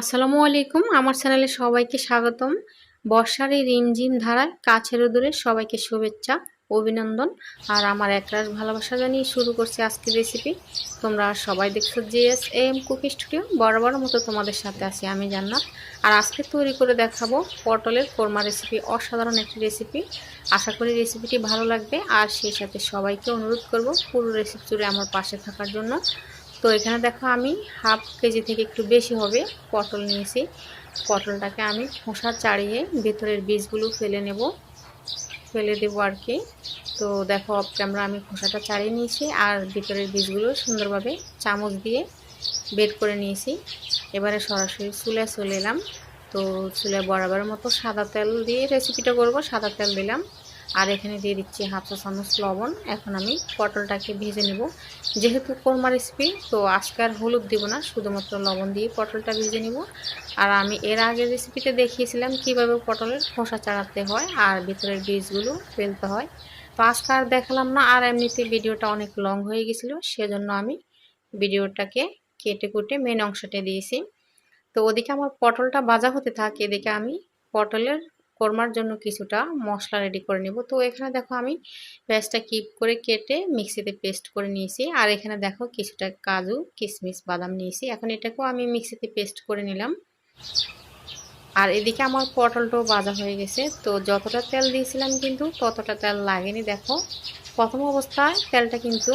আসসালামু আলাইকুম। আমার চ্যানেলে সবাইকে স্বাগতম। বর্ষার এই রিমঝিম ধারায় কাছের দূরে সবাইকে শুভেচ্ছা, অভিনন্দন। আর আমার একরাশ ভালোবাসা জানিয়ে শুরু করছি আজকের রেসিপি তোমরা সবাই দেখছ জিএস এম কুকি স্টুডিও বড় বড় মতো তোমাদের সাথে আছি আমি জান্নাত। আর আজকে তৈরি করে দেখাবো পটলের কোরমা রেসিপি অসাধারণ একটি রেসিপি আশা করি রেসিপিটি ভালো লাগবে। আর সেই সাথে সবাইকে অনুরোধ করব পুরো রেসিপি জুড়ে আমার পাশে থাকার জন্য। তো এখানে দেখো আমি হাফ কেজি থেকে একটু বেশি হবে পটল নিয়েছি। পটলটাকে আমি খোসা চাড়িয়ে ভেতরের বীজগুলো ফেলে নেব। ফেলে দেবো আর কি। তো দেখো অফ ক্যামেরা আমি খোসাটা চাড়িয়ে নিয়েছি আর ভিতরের বীজগুলো সুন্দরভাবে চামচ দিয়ে বের করে নিয়েছি। এবারে সরাসরি চুলে চলে এলাম। তো চুলে বরাবর মতো সাদা তেল দিয়ে রেসিপিটা করব। সাদা তেল দিলাম। আর এখানে দিয়ে দিচ্ছি হাফ চা চামচ লবণ। এখন আমি পটলটাকে ভেজে নেব। যেহেতু কোরমা রেসিপি তো আজকে আর হলুদ দিব না, শুধুমাত্র লবণ দিয়ে পটলটা ভেজে নেব। আর আমি এর আগে রেসিপিতে দেখিয়েছিলাম কীভাবে পটলের খোসা চাড়াতে হয় আর ভিতরের বীজগুলো ফেলতে হয়। তো আজকে আর দেখালাম না, আর এমনিতে ভিডিওটা অনেক লং হয়ে গেছিল, সেজন্য আমি ভিডিওটাকে কেটে কুটে মেন অংশটা দিয়েছি। তো ওদিকে আমার পটলটা ভাজা হতে থাকে, এদিকে আমি পটলের কোরমার জন্য কিছুটা মশলা রেডি করে নেব। তো এখানে দেখো আমি পেঁয়াজটা কিপ করে কেটে মিক্সিতে পেস্ট করে নিয়েছি। আর এখানে দেখো কিছুটা কাজু কিশমিশ বাদাম নিয়েছি। এখন এটাকেও আমি মিক্সিতে পেস্ট করে নিলাম। আর এদিকে আমার পটলটাও ভাজা হয়ে গেছে। তো যতটা তেল দিয়েছিলাম কিন্তু ততটা তেল লাগেনি। দেখো, প্রথম অবস্থায় তেলটা কিন্তু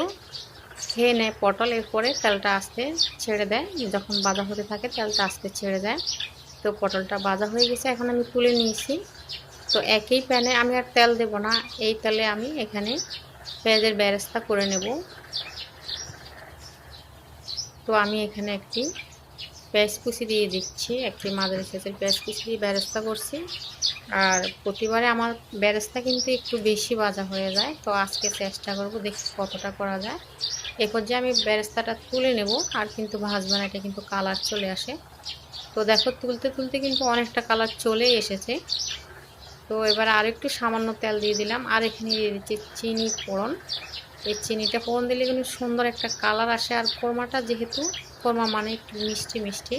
খেয়ে নেয় পটল, এরপরে তেলটা আস্তে ছেড়ে দেয়। যখন বাজা হতে থাকে, তেলটা আস্তে ছেড়ে দেয়। তো পটলটা ভাজা হয়ে গেছে, এখন আমি তুলে নিয়েছি। তো একই প্যানে আমি আর তেল দেব না, এই তেলে আমি এখানে পেঁয়াজের ব্যারেস্তা করে নেব। তো আমি এখানে একটি পেঁয়াজ কুচি দিয়ে দিচ্ছি, একটি মাদারি সাইজের পেঁয়াজ কুচি দিয়ে ব্যারেস্তা করছি। আর প্রতিবারে আমার ব্যারেস্তা কিন্তু একটু বেশি বাজা হয়ে যায়, তো আজকে চেষ্টা করব দেখি কতটা করা যায়। এরপর যে আমি ব্যারেস্তাটা তুলে নেব, আর কিন্তু ভাজবো না, এটা কিন্তু কালার চলে আসে। তো দেখো, তুলতে তুলতে কিন্তু অনেকটা কালার চলে এসেছে। তো এবার আর একটু সামান্য তেল দিয়ে দিলাম। আর এখানে দিয়ে দিচ্ছি চিনি ফোড়ন। এই চিনিটা ফোড়ন দিলে কিন্তু সুন্দর একটা কালার আসে। আর কোরমাটা যেহেতু, কোরমা মানে একটু মিষ্টি মিষ্টি।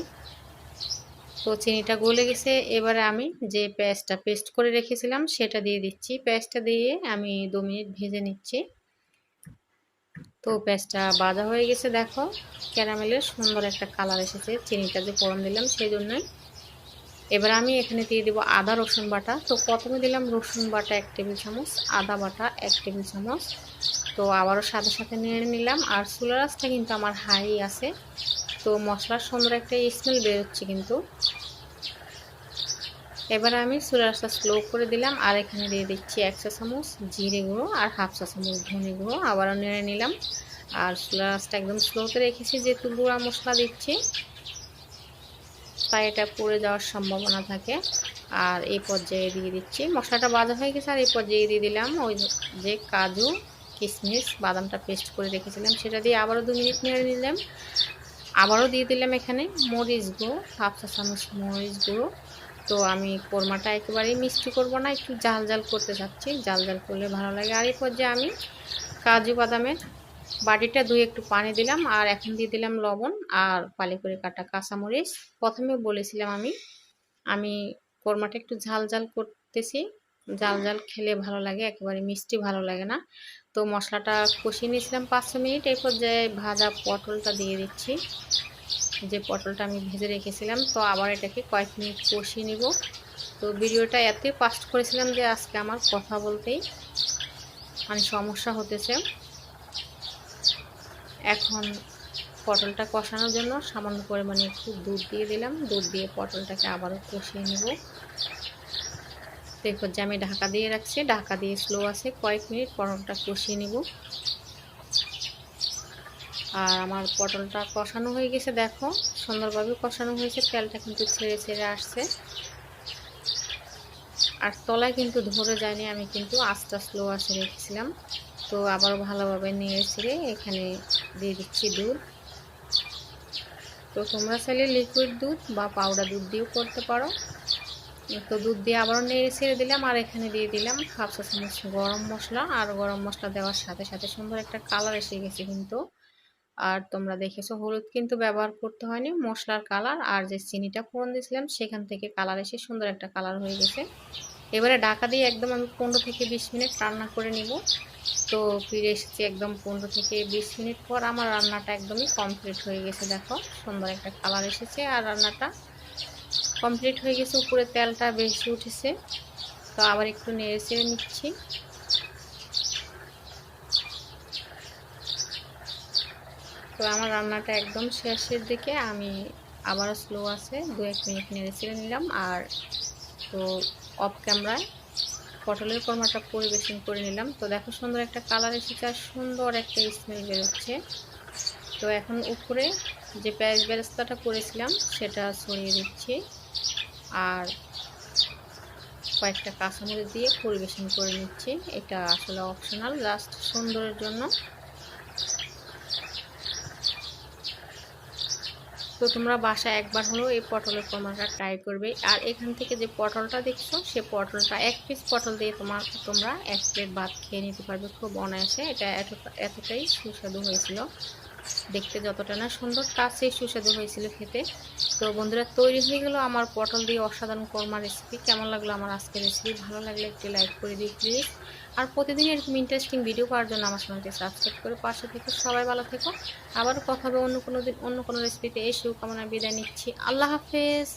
তো চিনিটা গলে গেছে। এবারে আমি যে পেঁয়াজটা পেস্ট করে রেখেছিলাম, সেটা দিয়ে দিচ্ছি। পেঁয়াজটা দিয়ে আমি দু মিনিট ভেজে নিচ্ছি। তো পেঁয়াজটা বাজা হয়ে গেছে, দেখো। ক্যারামেলের সুন্দর একটা কালার এসেছে, চিনিটা যে ফোড়ন দিলাম সেই জন্যই এবার আমি এখানে দিয়ে দেবো আদা রসুন বাটা। তো প্রথমে দিলাম রসুন বাটা এক টেবিল চামচ, আদা বাটা এক টেবিল চামচ। তো আবারও সাথে সাথে নেড়ে নিলাম। আর চুলা রাসটা কিন্তু আমার হাই আছে। তো মশলার সুন্দর একটা স্মেল বেরোচ্ছে কিন্তু। এবার আমি চুলা রাসটা স্লো করে দিলাম, আর এখানে দিয়ে দিচ্ছি এক চা চামচ জিরে গুঁড়ো আর হাফ চা চামচ ধনে গুঁড়ো, আবারও নেড়ে নিলাম। আর চুলা রাসটা একদম স্লোতে রেখেছি, যেহেতু গুঁড়া মশলা দিচ্ছি, তাই এটা পড়ে যাওয়ার সম্ভাবনা থাকে। আর এই পর্যায়ে দিয়ে দিচ্ছি, মশলাটা বাজা হয়ে গেছে, আর এই পর্যায়ে দিয়ে দিলাম ওই যে কাজু, কিশমিশ, বাদামটা পেস্ট করে রেখেছিলাম, সেটা দিয়ে আবারও দু মিনিট নেড়ে নিলাম। আবারও দিয়ে দিলাম এখানে মরিচ গুঁড়ো, হাফ চা চামচ মরিচ গুঁড়ো। তো আমি কোরমাটা একেবারেই মিষ্টি করব না, একটু জাল জাল করতে চাচ্ছি। জাল জাল করলে ভালো লাগে। আর এই পর্যায়ে আমি কাজু বাদামের বাটিটা দুই একটু পানি দিলাম, আর এখন দিয়ে দিলাম লবণ আর পালি করে কাটা কাঁচামরিচ। প্রথমে বলেছিলাম আমি আমি কোরমাটা একটু ঝাল ঝাল করতেছি। জাল জাল খেলে ভালো লাগে, একেবারে মিষ্টি ভালো লাগে না। তো মশলাটা কষিয়ে নিয়েছিলাম পাঁচশো মিনিট। এই পর্যায়ে ভাজা পটলটা দিয়ে দিচ্ছি। যে পটলটা আমি ভেজে রেখেছিলাম, তো আবার এটাকে কয়েক মিনিট কষিয়ে নিব। তো ভিডিওটা এতই পাস্ট করেছিলাম যে আজকে আমার কথা বলতেই মানে সমস্যা হতেছে। এখন পটলটা কষানোর জন্য সামান্য পরিমাণে একটু দুধ দিয়ে দিলাম। দুধ দিয়ে পটলটাকে আবারও কষিয়ে নেব। এরপর যে আমি ঢাকা দিয়ে রাখছি। ঢাকা দিয়ে স্লো আছে। কয়েক মিনিট পটলটা কষিয়ে নেব। আর আমার পটলটা কষানো হয়ে গেছে, দেখো, সুন্দরভাবে কষানো হয়েছে, তেলটা কিন্তু ছেড়ে ছেড়ে আসছে। আর তলায় কিন্তু ধরে যায়নি, আমি কিন্তু আস্তে স্লো আসে রেখেছিলাম। তো আবারও ভালোভাবে নিয়ে ছেড়ে এখানে দিয়ে দিচ্ছি দুধ। তো তোমরা চাইলে লিকুইড দুধ বা পাউডার দুধ দিয়েও করতে পারো। তো দুধ দিয়ে আবারও নেড়ে ছেড়ে দিলাম, আর এখানে দিয়ে দিলাম হাফ চা চামচ গরম মশলা। আর গরম মশলা দেওয়ার সাথে সাথে সুন্দর একটা কালার এসে গেছে কিন্তু। আর তোমরা দেখেছ হলুদ কিন্তু ব্যবহার করতে হয়নি। মশলার কালার আর যে চিনিটা ফোড়ন দিয়েছিলাম, সেখান থেকে কালার এসে সুন্দর একটা কালার হয়ে গেছে। এবারে ঢাকা দিয়ে একদম আমি পনেরো থেকে বিশ মিনিট রান্না করে নিব। তো ফিরে এসেছি একদম পনেরো থেকে বিশ মিনিট পর। আমার রান্নাটা একদমই কমপ্লিট হয়ে গেছে, দেখো। সুন্দর একটা কালার এসেছে আর রান্নাটা কমপ্লিট হয়ে গেছে। উপরে তেলটা বেশি উঠেছে। তো আবার একটু নেড়ে চেড়ে নিচ্ছি। তো আমার রান্নাটা একদম শেষের দিকে আমি আবারও স্লো আছে, দু এক মিনিট নেড়ে চেড়ে নিলাম। আর তো অফ ক্যামেরায় পটলের কর্মাটা পরিবেশন করে নিলাম। তো দেখো সুন্দর একটা কালার এসেছে আর সুন্দর একটা স্মেল বেরোচ্ছে। তো এখন উপরে যে পেঁয়াজ বেরেস্তাটা করেছিলাম, সেটা ছড়িয়ে দিচ্ছি। আর কয়েকটা কাঁচামরিচ দিয়ে পরিবেশন করে নিচ্ছি। এটা আসলে অপশনাল লাস্ট সুন্দরের জন্য। তো তোমরা বাসায় একবার হলেও এই পটলের কোরমাটা ট্রাই করবে। আর এখান থেকে যে পটলটা দেখছ, সে পটলটা এক পিস পটল দিয়ে তোমার তোমরা এক প্লেট ভাত খেয়ে নিতে পারবে খুব অনায়াসে। এটা এতটা, এতটাই সুস্বাদু হয়েছিল। দেখতে যতটা না সুন্দর সেই সুস্বাদু হয়েছিল খেতে। তো বন্ধুরা, তৈরি হয়ে গেল আমার পটল দিয়ে অসাধারণ কর্মা রেসিপি কেমন লাগল আমার আজকের রেসিপি ভালো লাগলে একটি লাইক করে দিই প্লিজ আর প্রতিদিন এরকম ইন্টারেস্টিং ভিডিও পাওয়ার জন্য আমার চ্যানেলটি সাবস্ক্রাইব করে পাশে থেকে সবাই ভালো থেকো। আবারও কথা হবে অন্য কোনো দিন, অন্য কোনো রেসিপিতে এসেও কামনা বিদায় নিচ্ছি। আল্লাহ হাফেজ।